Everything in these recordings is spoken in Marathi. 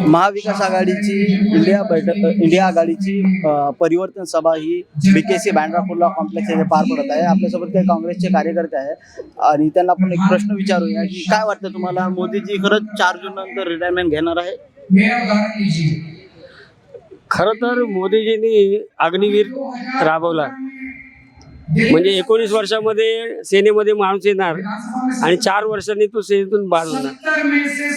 महाविकास आघाडीची इंडिया बैठक इंडिया आघाडीची परिवर्तन सभा ही सी बँड्रा कुर्ला कॉम्प्लेक्स येथे पार पडत आहे. आपल्यासोबत काही काँग्रेसचे कार्यकर्ते आहे आणि त्यांना आपण एक प्रश्न विचारूया की काय वाटतं तुम्हाला? मोदीजी खरंच चार जून नंतर रिटायरमेंट घेणार आहे? खर खरं तर मोदीजींनी अग्निवीर राबवला. म्हणजे एकोणीस वर्षामध्ये सेनेमध्ये माणूस येणार आणि चार वर्षांनी तो सेनेतून बाद होणार.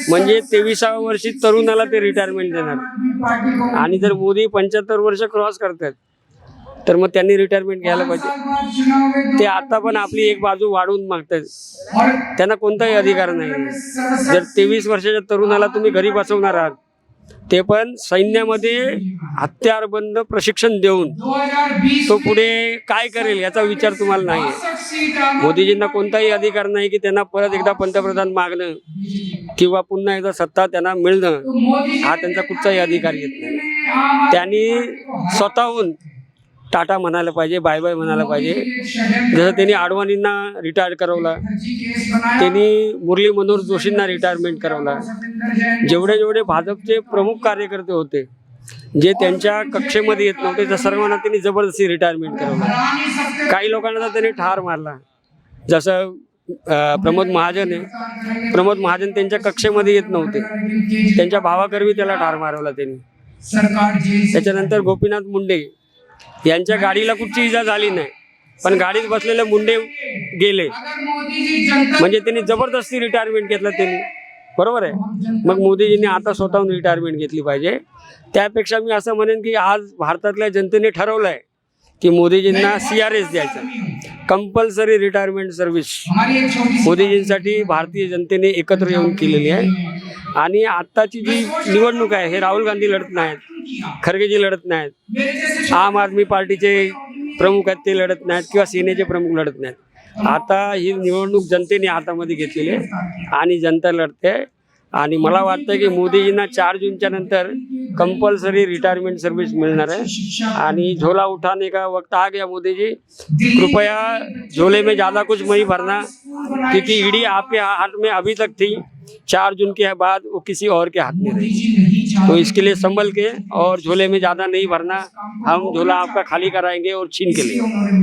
म्हणजे तेविसाव्या वर्षी तरुणाला ते रिटायरमेंट देणार. आणि जर मोदी पंच्याहत्तर वर्ष क्रॉस करतात तर मग त्यांनी रिटायरमेंट घ्यायला पाहिजे. ते आता पण आपली एक बाजू वाढवून मागतात त्यांना कोणताही अधिकार नाही. जर तेवीस वर्षाच्या तरुणाला तुम्ही घरी बसवणार आहात ते पण सैन्यामध्ये हत्यारबंद प्रशिक्षण देऊन तो पुढे काय करेल याचा विचार तुम्हाला नाही. मोदीजींना कोणताही अधिकार नाही की त्यांना परत एकदा पंतप्रधान मागणं किंवा पुन्हा एकदा सत्ता त्यांना मिळणं हा त्यांचा कुठचाही अधिकार येत नाही. त्यांनी स्वतःहून टाटा म्हणायला पाहिजे बाय बाय म्हणायला पाहिजे. जसं त्यांनी आडवाणींना रिटायर करवला त्यांनी मुरली मनोहर जोशींना रिटायरमेंट करवला. जेवढे जेवढे भाजपचे प्रमुख कार्यकर्ते होते जे त्यांच्या कक्षेमध्ये येत नव्हते त्या सर्वांना त्यांनी जबरदस्ती रिटायरमेंट करवलं. काही लोकांना तर त्यांनी ठार मारला. जसं प्रमोद महाजन आहे. प्रमोद महाजन त्यांच्या कक्षेमध्ये येत नव्हते. त्यांच्या भावाकरवी त्याला ठार मारवला त्यांनी. त्याच्यानंतर गोपीनाथ मुंडे यांच्या गाडीला कुठची इजा झाली नाही. पण गाडीत बसलेले मुंडे गेले. म्हणजे त्यांनी जबरदस्ती रिटायरमेंट घेतलं त्यांनी. बरोबर आहे? मग मोदीजींनी आता स्वतःहून रिटायरमेंट घेतली पाहिजे. त्यापेक्षा मी असं म्हणेन की आज भारतातल्या जनतेने ठरवलं आहे की मोदीजींना सी आर एस द्यायचं. कंपल्सरी रिटायरमेंट सर्व्हिस मोदीजींसाठी भारतीय जनतेने एकत्र येऊन केलेली आहे. आणि आत्ताची जी निवडणूक आहे हे राहुल गांधी लढत नाहीत खरगेजी लढत नाहीत आम आदमी पार्टीचे प्रमुख आहेत ते लढत नाहीत किंवा सेनेचे प्रमुख लढत नाहीत. आता ही निवडणूक जनतेने हातामध्ये घेतलेली आहे आणि जनता लढते. आणि मला वाटतं की मोदीजींना चार जूनच्या नंतर कंपल्सरी रिटायरमेंट सर्व्हिस मिळणार आहे. आणि झोला उठाने का वक्त आ गया मोदी जी कृपया झोले में ज़्यादा कुछ नहीं भरना, क्योंकि ईडी आपके हाथ में अभी तक थी। चार जून के बाद वो किसी और के हाथ में नहीं तो इसके लिए संभल के और झोले में ज़्यादा नहीं भरना। हम झोला आपका खाली कराएँगे और छीन के लेंगे।